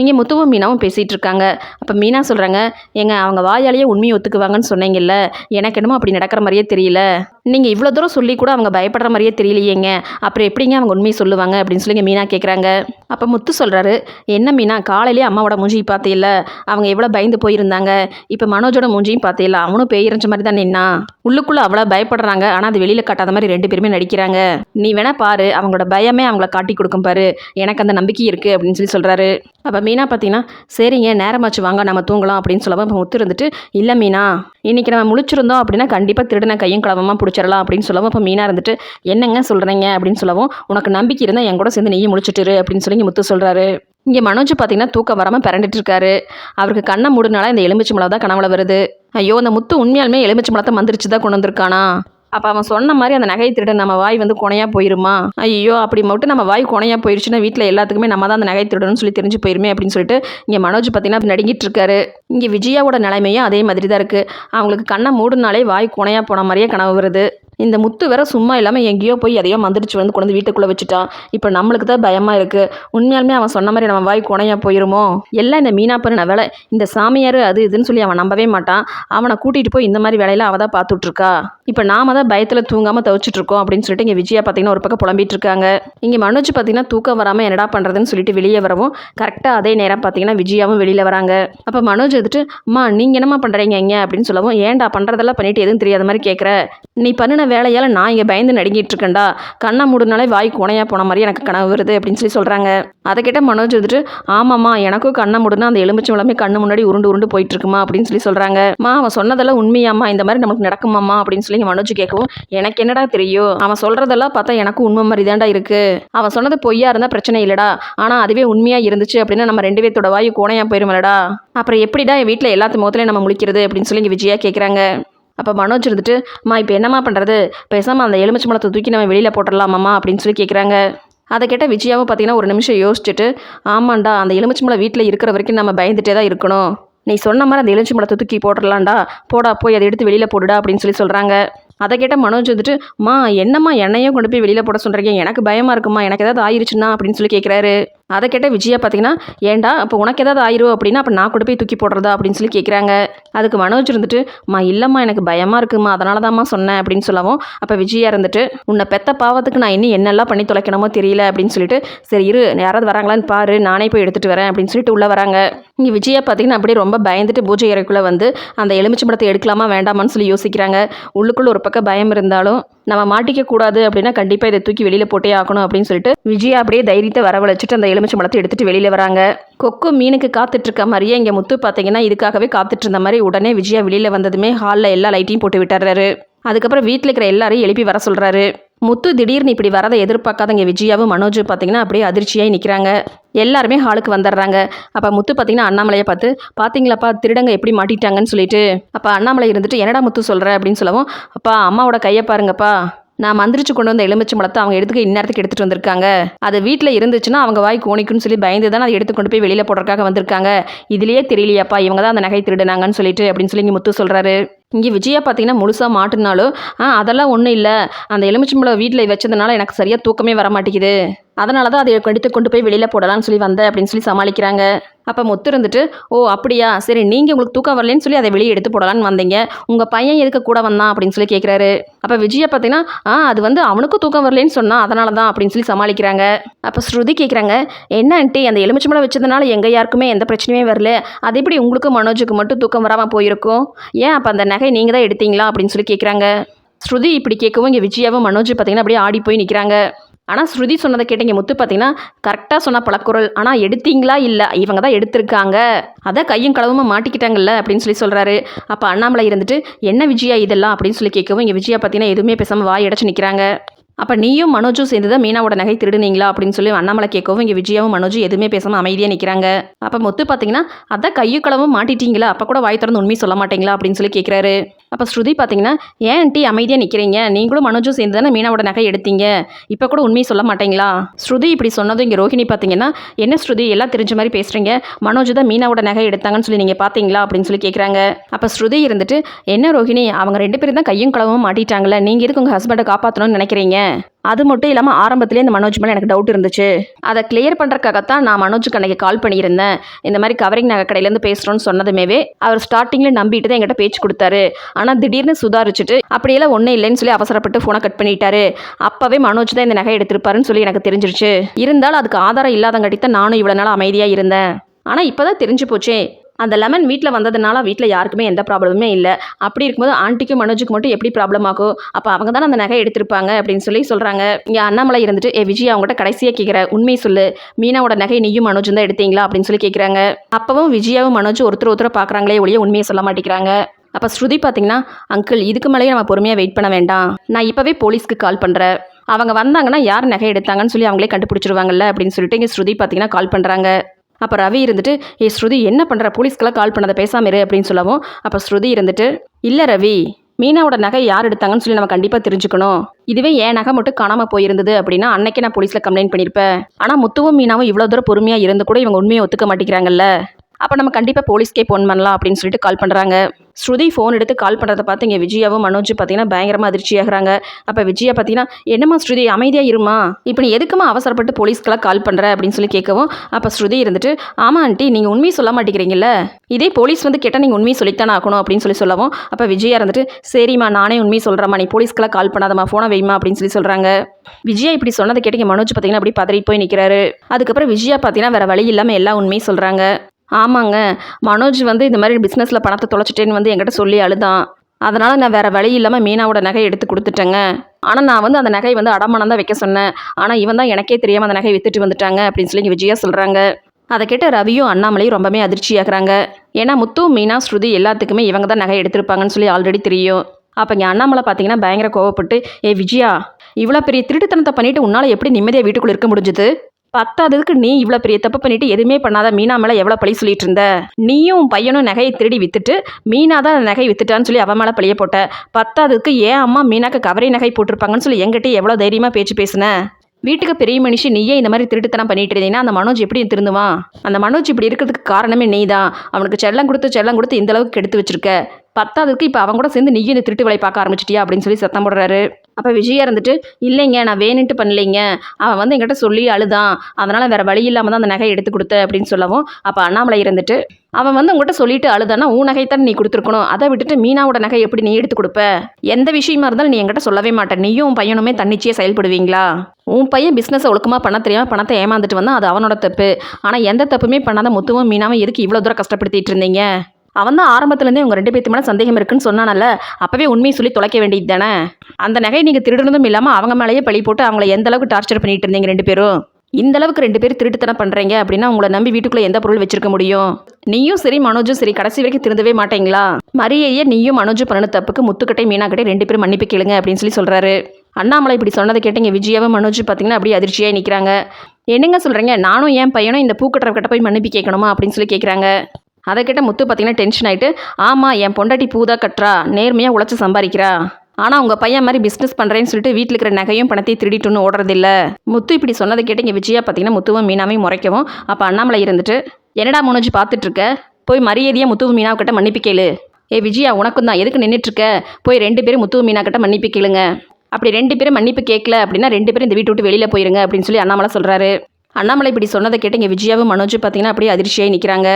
இங்கே முத்துவும் மீனாவும் பேசிகிட்டு இருக்காங்க. அப்போ மீனா சொல்கிறாங்க ஏங்க அவங்க வாயாலேயே உண்மையை ஒத்துக்குவாங்கன்னு சொன்னீங்கல்ல எனக்கு என்னமோ அப்படி நடக்கிற மாதிரியே தெரியல. நீங்கள் இவ்வளோ தூரம் சொல்லி கூட அவங்க பயப்படுற மாதிரியே தெரியலையேங்க. அப்புறம் எப்படிங்க அவங்க உண்மையை சொல்லுவாங்க அப்படின்னு சொல்லி மீனா கேட்குறாங்க அப்போ முத்து சொல்கிறாரு என்ன மீனா காலையிலேயே அம்மாவோட மூஞ்சி பார்த்தீல்ல? அவங்க எவ்வளோ பயந்து போயிருந்தாங்க? இப்போ மனோஜோட மூஞ்சியும் பார்த்தீல்ல? அவனும் பேய் மாதிரி தான் நின்னா? உள்ளுக்குள்ளே அவ்வளோ பயப்படுறாங்க. ஆனால் அது வெளியில் காட்டாத மாதிரி ரெண்டு பேருமே நடிக்கிறாங்க. நீ வேணா பாரு அவங்களோட பயமே அவங்கள காட்டி கொடுக்கும் பாரு. எனக்கு அந்த நம்பிக்கை இருக்குது அப்படின்னு சொல்லி சொல்கிறாரு அப்போ மீனா பார்த்தீங்கன்னா சரிங்க நேரமாச்சு வாங்க நம்ம தூங்கலாம் அப்படின்னு சொல்லவும் இப்போ முத்து இருந்துட்டு இல்லை மீனா இன்னைக்கு நம்ம முழிச்சிருந்தோம் அப்படின்னா கண்டிப்பாக திருடனை கையும் களவமாக முடிச்சிடலாம் அப்படின்னு சொல்லவும் இப்போ மீனாக இருந்துட்டு என்னங்க சொல்கிறீங்க அப்படின்னு சொல்லவும் உனக்கு நம்பிக்கை இருந்தால் என் கூட சேர்ந்து நீயும் முழிச்சிட்டுரு அப்படின்னு சொல்லி முத்து சொல்கிறாரு இங்கே மனோஜ் பார்த்தீங்கன்னா தூக்கம் வராமல் பிறண்டுட்டு இருக்காரு அவருக்கு கண்ணை மூடுனால இந்த எலுமிச்சை மலை தான் கனவுல வருது. ஐயோ அந்த முத்து உண்மையாலுமே எலுமிச்சை மலத்தை மந்திரிச்சு தான் கொண்டு வந்திருக்கானா? அப்போ அவன் சொன்ன மாதிரி அந்த நகை திருடன் நம்ம வாய் வந்து கொனையாக போயிருமா? ஐயோ அப்படி மட்டும் நம்ம வாய் கொனையாக போயிடுச்சுன்னா வீட்டில் எல்லாத்துக்குமே நம்ம தான் அந்த நகை திருடணும்னு சொல்லி தெரிஞ்சு போயிருமே அப்படின்னு சொல்லிட்டு இங்கே மனோஜ் பார்த்தீங்கன்னா நடுங்கிட்டு இருக்காரு. இங்கே விஜயாவோட நிலைமையும் அதே மாதிரி தான் இருக்குது அவங்களுக்கு கண்ணை மூடுனாலே வாய் கொனையாக போன மாதிரியே கனவு வருது. இந்த முத்து வேற சும்மா இல்லாமல் எங்கேயோ போய் எதையோ மந்திரிச்சு வந்து கொண்டு வந்து வீட்டுக்குள்ளே வச்சுட்டான் இப்போ நம்மளுக்கு தான் பயமாக இருக்குது உண்மையாலுமே அவன் சொன்ன மாதிரி நம்ம வாய் குணையாக போயிருமோ? எல்லாம் இந்த மீனா பண்ண வேலை. இந்த சாமியார் அது இதுன்னு சொல்லி அவன் நம்பவே மாட்டான். அவனை கூட்டிகிட்டு போய் இந்த மாதிரி வேலையில் அவள் தான் பார்த்துட்ருக்கா. இப்போ நாம தான் பயத்தில் தூங்காமல் தவிச்சிட்ருக்கோம் அப்படின்னு சொல்லிட்டு இங்கே விஜயா பார்த்தீங்கன்னா ஒரு பக்கம் புலம்பிட்டு இருக்காங்க. இங்கே மனோஜ் பார்த்தீங்கன்னா தூக்கம் வராமல் என்னடா பண்ணுறதுன்னு சொல்லிட்டு வெளியே வரவும் கரெக்டாக அதே நேரம் பார்த்தீங்கன்னா விஜயாவும் வெளியில் வராங்க. அப்போ மனோஜ் எடுத்துட்டு அம்மா நீங்கள் என்னம்மா பண்ணுறீங்க இங்கே? அப்படின்னு சொல்லவும் ஏன்டா பண்ணுறதெல்லாம் பண்ணிட்டு எதுவும் தெரியாத மாதிரி கேட்குற நீ பண்ணின வேலையால் நான் இங்கே பயந்து நடுங்கிட்டு இருக்கேன்டா. கண்ணை மூடுனாலே வாய் கோணையாக போன மாதிரி எனக்கு கனவு வருது அப்படின்னு சொல்லி சொல்கிறாங்க அதை கேட்ட மனோஜ் வந்துட்டு ஆமாம்மா எனக்கும் கண்ணை மூடுனா அந்த எலுமிச்சம் கண்ணு முன்னாடி உருண்டு உருண்டு போயிட்டு இருக்குமா அப்படின்னு சொல்லி சொல்கிறாங்க மா அவன் சொன்னதெல்லாம் உண்மையாம்மா. இந்த மாதிரி நமக்கு நடக்குமாம்மா? அப்படின்னு சொல்லி மனோஜ் கேட்கவும் எனக்கு என்னடா தெரியும் அவன் சொல்கிறதெல்லாம் பார்த்தா எனக்கும் உண்மை மாதிரி தான்டா இருக்குது அவன் சொன்னது பொய்யா இருந்தால் பிரச்சனை இல்லைடா. ஆனால் அதுவே உண்மையாக இருந்துச்சு அப்படின்னா நம்ம ரெண்டு பேர்த்தோட வாயு கோணையாக போயிருமலடா. அப்புறம் எப்படிடா என் வீட்டில் எல்லாத்து முகத்துலையும் நம்ம முழிக்கிறது? அப்படின்னு சொல்லி இங்கே விஜயா கேட்குறாங்க அப்போ மனோஜ் இருந்துட்டு அம்மா இப்போ என்னம்மா பண்ணுறது பேசாமல் அந்த எலுமிச்சை மலத்தை தூக்கி நம்ம வெளியில் போட்டுடலாமாம்மா அப்படின்னு சொல்லி கேட்குறாங்க அதை கேட்ட விஜயாவும் பார்த்தீங்கன்னா ஒரு நிமிஷம் யோசிச்சுட்டு ஆமாண்டா அந்த எலுமிச்சை மலை வீட்டில் இருக்கிற வரைக்கும் நம்ம பயந்துட்டே தான் இருக்கணும். நீ சொன்ன மாதிரி அந்த எலுமிச்சை மலத்தை தூக்கி போட்டுடலாண்டா போடா போய் அதை எடுத்து வெளியில் போடுடா அப்படின்னு சொல்லி சொல்கிறாங்க அதை கேட்ட மனோஜ் வந்துட்டு மா என்னம்மா என்னையும் கொண்டு போய் வெளியில் போட சொல்கிறீங்க எனக்கு பயமாக இருக்குமா? எனக்கு ஏதாவது ஆயிடுச்சுன்னா அப்படின்னு சொல்லி கேட்குறாரு அதை கேட்ட விஜயா பார்த்தீங்கன்னா ஏண்டா அப்போ உனக்கு ஏதாவது ஆயிரும் அப்படின்னா அப்போ நான் கூட போய் தூக்கி போடுறதா? அப்படின்னு சொல்லி கேட்குறாங்க அதுக்கு மனோஜ் இருந்துட்டு மா இல்லைம்மா எனக்கு பயமாக இருக்குமா? அதனால தான்மா சொன்னேன் அப்படின்னு சொல்லவும் அப்போ விஜயா இருந்துட்டு உன்னை பெத்த பாவத்துக்கு நான் இன்னும் என்னெல்லாம் பண்ணி தொலைக்கணுமோ தெரியல அப்படின்னு சொல்லிட்டு சரி இரு யாராவது வராங்களான்னு பாரு நானே போய் எடுத்துகிட்டு வரேன் அப்படின்னு சொல்லிட்டு உள்ளே வராங்க. இங்கே விஜயா பார்த்தீங்கன்னா அப்படியே ரொம்ப பயந்துட்டு பூஜை அறைக்குள்ளே வந்து அந்த எலுமிச்சம்பழத்தை எடுக்கலாமா வேண்டாமான்னு சொல்லி யோசிக்கிறாங்க. உள்ளுக்குள்ளே ஒரு பக்கம் பயம் இருந்தாலும் நம்ம மாட்டிக்க கூடாது அப்படின்னா கண்டிப்பாக இதை தூக்கி வெளியில் போட்டே ஆகணும் அப்படின்னு சொல்லிட்டு விஜயா அப்படியே தைரியத்தை வரவழைச்சிட்டு அந்த எலுமிச்சை பழத்தை எடுத்துட்டு வெளியில் வராங்க. கொக்கு மீனுக்கு காத்துட்டு இருக்க மாதிரியே இங்கே முத்து பார்த்தீங்கன்னா இதுக்காகவே காத்துட்டு இருந்த மாதிரி உடனே விஜயா வெளியில் வந்ததுமே ஹாலில் எல்லா லைட்டையும் போட்டு விட்டுறாரு. அதுக்கப்புறம் வீட்டில் இருக்கிற எல்லாரையும் எழுப்பி வர சொல்கிறாரு முத்து திடீர்னு இப்படி வரதை எதிர்பார்க்காதங்க விஜயாவும் மனோஜ் பார்த்தீங்கன்னா அப்படியே அதிர்ச்சியாக நிற்கிறாங்க எல்லாருமே ஹாலுக்கு வந்துடுறாங்க. அப்போ முத்து பார்த்தீங்கன்னா அண்ணாமலையை பார்த்து பார்த்தீங்களாப்பா திருடங்க எப்படி மாட்டிட்டாங்கன்னு சொல்லிட்டு. அப்போ அண்ணாமலை இருந்துட்டு என்னடா முத்து சொல்கிற அப்படின்னு சொல்லவும் அப்பா அம்மாவோட கையை பாருங்கப்பா. நான் மந்திரிச்சு கொண்டு வந்த எலுமிச்சை பழத்தை அவங்க எடுத்துக்க இந்நேரத்துக்கு எடுத்துகிட்டு வந்திருக்காங்க. அது வீட்டில் இருந்துச்சுன்னா அவங்க வாய் கோணிக்குன்னு சொல்லி பயந்து தான் அதை எடுத்து கொண்டு போய் வெளியில் போடுறதுக்காக வந்திருக்காங்க. இதுலேயே தெரியலையாப்பா இவங்க தான் அந்த நகை திருடுனாங்கன்னு சொல்லிட்டு அப்படின்னு சொல்லி இங்கே முத்து சொல்கிறாரு இங்கே விஜயா பார்த்தீங்கன்னா முழுசாக மாட்டுனாலும் ஆ அதெல்லாம் ஒன்றும் இல்லை. அந்த எலுமிச்சம்பழம் வீட்டில் வச்சதுனால எனக்கு சரியாக தூக்கமே வர மாட்டேங்குது. அதனால தான் அதை எடுத்து கொண்டு போய் வெளியில் போடலாம்னு சொல்லி வந்தேன் அப்படின்னு சொல்லி சமாளிக்கிறாங்க. அப்போ முத்து இருந்துட்டு ஓ அப்படியா? சரி நீங்கள் உங்களுக்கு தூக்கம் வரலன்னு சொல்லி அதை வெளியே எடுத்து போடலான்னு வந்தீங்க. உங்கள் பையன் எதுக்கு கூட வந்தான்? அப்படின்னு சொல்லி கேட்குறாரு அப்போ விஜயை பார்த்தீங்கன்னா ஆ அது வந்து அவனுக்கும் தூக்கம் வரலன்னு சொன்னால் அதனால தான் அப்படின்னு சொல்லி சமாளிக்கிறாங்க. அப்போ ஸ்ருதி கேட்குறாங்க என்ன ஆண்டி அந்த எலுமிச்சம்பழம் வச்சதுனால எங்கள் யாருக்குமே எந்த பிரச்சனையுமே வரல. அது எப்படி உங்களுக்கு மனோஜுக்கு மட்டும் தூக்கம் வராமல் போயிருக்கும்? ஏன் அப்போ அந்த நகை நீங்கள் தான் எடுத்தீங்களா? அப்படின்னு சொல்லி கேட்குறாங்க ஸ்ருதி இப்படி கேட்கவும் இங்கே விஜயாவும் மனோஜ் பார்த்தீங்கன்னா அப்படியே ஆடி போய் நிற்கிறாங்க ஆனால் ஸ்ருதி சொன்னதை கேட்டீங்க முத்து பார்த்தீங்கன்னா கரெக்டாக சொன்ன பழக்குரல். ஆனால் எடுத்தீங்களா? இல்லை. இவங்க தான் எடுத்திருக்காங்க. அதான் கையும் களவுமா மாட்டிக்கிட்டாங்கல்ல? அப்படின்னு சொல்லி சொல்கிறாரு அப்போ அண்ணாமலை இருந்துட்டு என்ன விஜயா இதெல்லாம்? அப்படின்னு சொல்லி கேட்கவும் இங்கே விஜயா பார்த்தீங்கன்னா எதுவுமே பேசாமல் வாய் அடைச்சு நிற்கிறாங்க அப்போ நீயும் மனோஜும் சேர்ந்து தான் மீனாவோட நகை திருடுனீங்களா அப்படின்னு சொல்லி அண்ணாமலை கேட்கவும் இங்கே விஜயாவும் மனோஜும் எதுவுமே பேசாமல் அமைதியாக நிற்கிறாங்க அப்போ மொத்து பார்த்தீங்கன்னா அதான் கையும் களவும் மாட்டிட்டீங்களா? அப்போ கூட வாய் திறந்து உண்மையை சொல்ல மாட்டீங்களா? அப்படின்னு சொல்லி கேட்குறாரு அப்போ ஸ்ருதி பார்த்தீங்கன்னா ஏன் ஆண்டி அமைதியாக நிற்கிறீங்க நீங்களும் மனோஜும் சேர்ந்து தானே மீனாவோட நகை எடுத்தீங்க? இப்போ கூட உண்மையை சொல்ல மாட்டீங்களா? ஸ்ருதி இப்படி சொன்னதும் இங்கே ரோஹிணி பார்த்தீங்கன்னா என்ன ஸ்ருதி எல்லாம் தெரிஞ்ச மாதிரி பேசுகிறீங்க மனோஜ் தான் மீனாவோட நகை எடுத்தாங்கன்னு சொல்லி நீங்கள் பார்த்தீங்களா அப்படின்னு சொல்லி கேட்குறாங்க அப்போ ஸ்ருதி இருந்துட்டு என்ன ரோஹிணி அவங்க ரெண்டு பேரும் தான் கையும் களவும் மாட்டிட்டாங்களே நீங்கள் எதுக்கு உங்கள் ஹஸ்பண்டை காப்பாற்றணும்னு நினைக்கிறீங்க? அது மட்டும் இல்லாமல் ஆரம்பத்திலே இந்த மனோஜ் மேலே எனக்கு டவுட் இருந்துச்சு. அதை கிளியர் பண்ணுறக்காகத்தான் நான் மனோஜுக்கு கண்ணைக்கு கால் பண்ணியிருந்தேன். இந்த மாதிரி கவரிங் நகை கடையிலேருந்து பேசுகிறோன்னு சொன்னதுமேவே அவர் ஸ்டார்டிங்கில் நம்பிட்டு தான் எங்கிட்ட பேச்சு கொடுத்தாரு. ஆனால் திடீர்னு சுதாரிச்சுட்டு அப்படியெல்லாம் ஒன்றும் இல்லைன்னு சொல்லி அவசரப்பட்டு ஃபோனை கட் பண்ணிட்டாரு. அப்போவே மனோஜ் தான் இந்த நகை எடுத்திருப்பாருன்னு சொல்லி எனக்கு தெரிஞ்சிருச்சு. இருந்தாலும் அதுக்கு ஆதாரம் இல்லாதங்காட்டி தான் நானும் இவ்வளோ நாள் அமைதியாக இருந்தேன். ஆனால் இப்போ தான் தெரிஞ்சு போச்சே அந்த லெமன் வீட்டில் வந்ததுனால வீட்டில் யாருக்குமே எந்த ப்ராப்ளமுமே இல்லை. அப்படி இருக்கும்போது ஆண்டிக்கும் மனோஜுக்கு மட்டும் எப்படி ப்ராப்ளம் ஆகும்? அப்போ அவங்க தானே அந்த நகை எடுத்திருப்பாங்க அப்படின்னு சொல்லி சொல்கிறாங்க இங்கே அண்ணாமலை இருந்துட்டு ஏ விஜய் அவங்ககிட்ட கடைசியாக கேட்குற உண்மை சொல்லு. மீனாவோட நகை நீயும் மனோஜும் தான் எடுத்தீங்களா? அப்படின்னு சொல்லி கேட்குறாங்க அப்பவும் விஜயாவும் மனோஜ் ஒருத்தர் ஒருத்தர் பார்க்குறாங்களே ஒழிய உண்மையை சொல்ல மாட்டேங்கிறாங்க. அப்போ ஸ்ருதி பார்த்தீங்கன்னா அங்கிள் இதுக்கு மேலேயே நம்ம பொறுமையாக வெயிட் பண்ண வேண்டாம். நான் இப்போவே போலீஸ்க்கு கால் பண்ணுறேன் அவங்க வந்தாங்கன்னா யார் நகை எடுத்தாங்கன்னு சொல்லி அவங்களே கண்டுபிடிச்சிருவாங்கல்ல? அப்படின்னு சொல்லிட்டு இங்கே ஸ்ருதி பார்த்தீங்கன்னா கால் பண்ணுறாங்க அப்போ ரவி இருந்துட்டு ஏ ஸ்ருதி என்ன பண்ணுற போலீஸ்க்கெல்லாம் கால் பண்ணதை பேசாமல் இரு அப்படின்னு சொல்லவும் அப்போ ஸ்ருதி இருந்துட்டு இல்லை ரவி மீனாவோட நகை யார் எடுத்தாங்கன்னு சொல்லி நம்ம கண்டிப்பாக தெரிஞ்சுக்கணும். இதுவே என் நகை மட்டும் காணாமல் போயிருந்தது அப்படின்னா அன்னைக்கே நான் போலீஸில் கம்ப்ளைண்ட் பண்ணியிருப்பேன் ஆனால் முத்துவும் மீனாவும் இவ்வளோ தூரம் பொறுமையாக இருந்து கூட இவங்க உண்மையை ஒத்துக்க மாட்டேங்கிறாங்கல்ல. அப்போ நம்ம கண்டிப்பாக போலீஸ்க்கே ஃபோன் பண்ணலாம் அப்படின்னு சொல்லிட்டு கால் பண்ணுறாங்க ஸ்ருதி ஃபோன் எடுத்து கால் பண்ணுறத பார்த்து இங்கே விஜயாவும் மனோஜ் பார்த்தீங்கன்னா பயங்கரமாக அதிர்ச்சியாகிறாங்க. அப்போ விஜயா பார்த்தீங்கன்னா என்னம்மா ஸ்ருதி அமைதியாக இருமா? இப்போ நீ எதுக்குமா அவசரப்பட்டு போலீஸ்க்கெல்லாம் கால் பண்ணுற அப்படின்னு சொல்லி கேட்கவும் அப்போ ஸ்ருதி இருந்துட்டு ஆமாம் ஆண்டி நீங்கள் உண்மையை சொல்ல மாட்டேங்கிறீங்கல்ல? இதே போலீஸ் வந்து கேட்டால் நீங்கள் உண்மையை சொல்லித்தானே ஆகணும்? அப்படின்னு சொல்லி சொல்லவும் அப்போ விஜயா இருந்துட்டு சரிம்மா நானே உண்மையை சொல்கிறேம்மா நீ போலீஸ்க்கெல்லாம் கால் பண்ணாதம்மா. ஃபோனை வைமா அப்படின்னு சொல்லி சொல்கிறாங்க விஜயா இப்படி சொன்னதை கேட்டு மனோஜ் பார்த்தீங்கன்னா அப்படி பதறி போய் நிற்கிறாரு அதுக்கப்புறம் விஜயா பார்த்தீங்கன்னா வேறு வழி இல்லாமல் எல்லா உண்மையும் சொல்கிறாங்க ஆமாங்க. மனோஜ் வந்து இந்த மாதிரி பிஸ்னஸில் பணத்தை தொலைச்சிட்டேன்னு வந்து என்கிட்ட சொல்லி அழுதான். அதனால் நான் வேறு வழி இல்லாமல் மீனாவோட நகை எடுத்து கொடுத்துட்டேங்க. ஆனால் நான் வந்து அந்த நகை வந்து அடமானம் தான் வைக்க சொன்னேன். ஆனால் இவன் தான் எனக்கே தெரியாமல் அந்த நகை வித்துட்டு வந்துட்டாங்க அப்படின்னு சொல்லி விஜயா சொல்கிறாங்க அதை கேட்ட ரவியும் அண்ணாமலையும் ரொம்பவே அதிர்ச்சியாகிறாங்க. ஏன்னா முத்து மீனா ஸ்ருதி எல்லாத்துக்குமே இவங்க தான் நகை எடுத்திருப்பாங்கன்னு சொல்லி ஆல்ரெடி தெரியும். அப்போ இங்கே அண்ணாமலை பார்த்தீங்கன்னா பயங்கர கோவப்பட்டு ஏ விஜயா இவ்வளோ பெரிய திருட்டுத்தனத்தை பண்ணிட்டு உன்னால் எப்படி நிம்மதியாக வீட்டுக்குள்ளே இருக்க முடிஞ்சுது? பத்தாததுக்கு நீ இவ்வளோ பெரிய தப்பு பண்ணிட்டு எதுவுமே பண்ணாத. மீனா மேலே எவ்வளோ பழி சொல்லிட்டு இருந்த? நீயும் உன் பையனும் நகையை திருடி வித்துட்டு மீனா தான் அந்த நகை வித்துட்டான்னு சொல்லி அவன் மேலே பழிய போட்ட. பத்தாததுக்கு ஏன் அம்மா மீனாக்கு கவரை நகை போட்டிருப்பாங்கன்னு சொல்லி எங்கிட்டே எவ்வளோ தைரியமாக பேச்சு பேசுன? வீட்டுக்கு பெரிய மனுஷி நீயே இந்த மாதிரி திருட்டுத்தனம் பண்ணிட்டு இருந்தீங்கன்னா அந்த மனோஜ் எப்படி திருந்துவான்? அந்த மனோஜ் இப்படி இருக்கிறதுக்கு காரணமே நீ தான் அவனுக்கு செல்லம் கொடுத்து செல்லம் கொடுத்து இந்த அளவுக்கு கெடுத்து வச்சிருக்க. பத்தாததுக்கு இப்போ அவன் கூட சேர்ந்து நீயும் இந்த திருட்டு வேலை பார்க்க ஆரம்பிச்சிட்டியா அப்படின்னு சொல்லி சத்தம் போடுறாரு. அப்போ விஜயா இருந்துட்டு இல்லைங்க நான் வேணுன்ட்டு பண்ணலைங்க. அவன் வந்து என்கிட்ட சொல்லி அழுதான். அதனால் வேறு வழி இல்லாமல் தான் அந்த நகை எடுத்து கொடுத்த அப்படின்னு சொல்லவும் அப்போ அண்ணாமலை இருந்துட்டு அவன் வந்து உங்கள்கிட்ட சொல்லிட்டு அழுதானா உன் நகை நகைத்தான் நீ கொடுத்துருக்கணும். அதை விட்டுட்டு மீனாவோட நகை எப்படி நீ எடுத்து கொடுப்ப? எந்த விஷயமா இருந்தாலும் நீ என்கிட்ட சொல்லவே மாட்டேன் நீயும் உன் பையனுமே தன்னிச்சையாக செயல்படுவீங்களா? உன் பையன் பிஸ்னஸை ஒழுக்கமாக பண்ண தெரியாமல் பணத்தை ஏமாந்துட்டு வந்தான் அது அவனோட தப்பு. ஆனால் எந்த தப்புமே பண்ணாத முத்துவும் மீனாவும் எதுக்கு இவ்வளோ தூரம் கஷ்டப்படுத்திட்டு இருந்தீங்க? அவன் தான் ஆரம்பத்துலேருந்தே உங்கள் ரெண்டு பேர்த்து மேலே சந்தேகம் இருக்குன்னு சொன்னானல்ல? அப்போவே உண்மையை சொல்லி தொலைக்க வேண்டியது தானே? அந்த நகை நீங்கள் திருடுனதும் இல்லாமல் அவங்க மேலேயே பழி போட்டு அவங்கள எந்த அளவுக்கு டார்ச்சர் பண்ணிட்டு இருந்தீங்க ரெண்டு பேரும்? இந்த அளவுக்கு ரெண்டு பேர் திருட்டுத்தனம் பண்ணுறீங்க அப்படின்னா உங்களை நம்பி வீட்டுக்குள்ளே எந்த பொருள் வச்சிருக்க முடியும்? நீயும் சரி மனோஜும் சரி கடைசி வரைக்கும் திருந்தவே மாட்டீங்களா? மரியையே நீயும் மனோஜும் பண்ண தப்புக்கு முத்துக்கட்டை மீனாக்கட்டை ரெண்டு பேரும் மன்னிப்பு கேளுங்க அப்படின்னு சொல்லி சொல்கிறாரு அண்ணாமலை இப்படி சொன்னதை கேட்டீங்க விஜயாவும் மனோஜ் பார்த்தீங்கன்னா அப்படியே அதிர்ச்சியாக நிற்கிறாங்க என்னங்க சொல்கிறீங்க நானும் என் பையனும் இந்த பூக்கட்டுற கிட்ட போய் மன்னிப்பு கேட்கணுமா அப்படின்னு சொல்லி கேட்குறாங்க அதை கேட்ட முத்து பார்த்தீங்கன்னா டென்ஷன் ஆகிட்டு ஆமாம் என் பொண்டாட்டி பூதா கட்டுறா நேர்மையாக உழைச்சி சம்பாதிக்கிறா. ஆனால் உங்கள் பையன் மாதிரி பிஸ்னஸ் பண்ணுறேன்னு சொல்லிட்டு வீட்டில் இருக்கிற நகையும் பணத்தையும் திருடிட்டுன்னு ஓடுறதில்ல. முத்து இப்படி சொன்னதை கேட்டு இங்கே விஜயா பார்த்தீங்கன்னா முத்துவும் மீனாவையும் முறைக்கவும் அப்போ அண்ணாமலை இருந்துட்டு என்னடா முனோஜி பார்த்துட்டு இருக்க போய் மரியாதையாக முத்துவும் மீனாவை கிட்ட மன்னிப்பு கேளு. ஏ விஜயா உனக்கும் தான் எதுக்கு நின்றுட்டு இருக்க போய் ரெண்டு பேரும் முத்துவும் மீனா கிட்ட மன்னிப்பு கேளுங்க. அப்படி ரெண்டு பேரும் மன்னிப்பு கேட்கல அப்படின்னா ரெண்டு பேரும் இந்த வீட்டை விட்டு வெளியில் போயிருங்க அப்படின்னு சொல்லி அண்ணாமலை சொல்கிறாரு அண்ணாமலை இப்படி சொன்னதை கேட்டு இங்கே விஜயாவும் மனோஜ் பார்த்தீங்கன்னா அப்படியே அதிர்ச்சியாகி நிற்கிறாங்க